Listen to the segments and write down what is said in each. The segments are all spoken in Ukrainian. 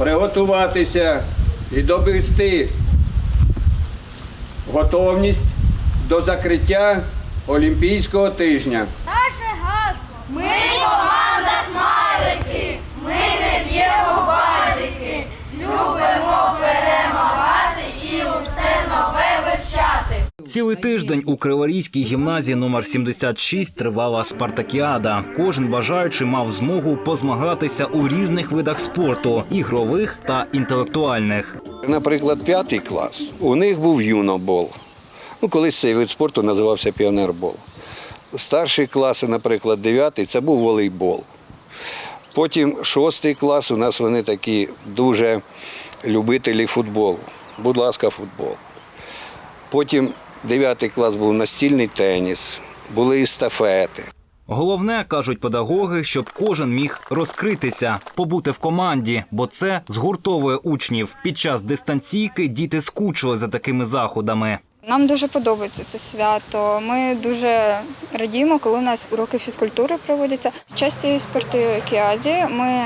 приготуватися і довести готовність до закриття Олімпійського тижня. Наше гасло. Ми Цілий тиждень у Криворізькій гімназії номер 76 тривала спартакіада. Кожен бажаючий мав змогу позмагатися у різних видах спорту ігрових та інтелектуальних. Наприклад, п'ятий клас. У них був юнобол. Ну, колись цей вид спорту називався піонербол. Старші класи, наприклад, дев'ятий це був волейбол. Потім шостий клас у нас вони такі дуже любителі футболу. Будь ласка, футбол. Потім дев'ятий клас був настільний теніс, були естафети. Головне кажуть педагоги, щоб кожен міг розкритися, побути в команді, бо це згуртовує учнів. Під час дистанційки діти скучили за такими заходами. Нам дуже подобається це свято. Ми дуже радіємо, коли у нас уроки фізкультури проводяться. В час цієї спартакіаді ми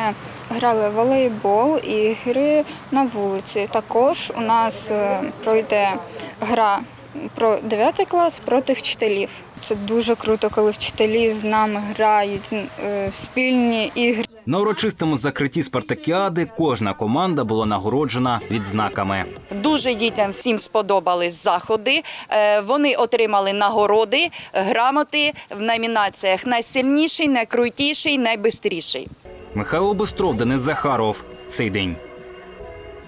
грали волейбол і гри на вулиці. Також у нас е, пройде гра про 9 клас проти вчителів. Це дуже круто, коли вчителі з нами грають е, в спільні ігри. На урочистому закритті спартакіади кожна команда була нагороджена відзнаками. Дуже дітям всім сподобались заходи. Е, Вони отримали нагороди, грамоти в номінаціях найсильніший, найкрутіший, найбистріший. Михайло Бистров, Денис Захаров. Цей день.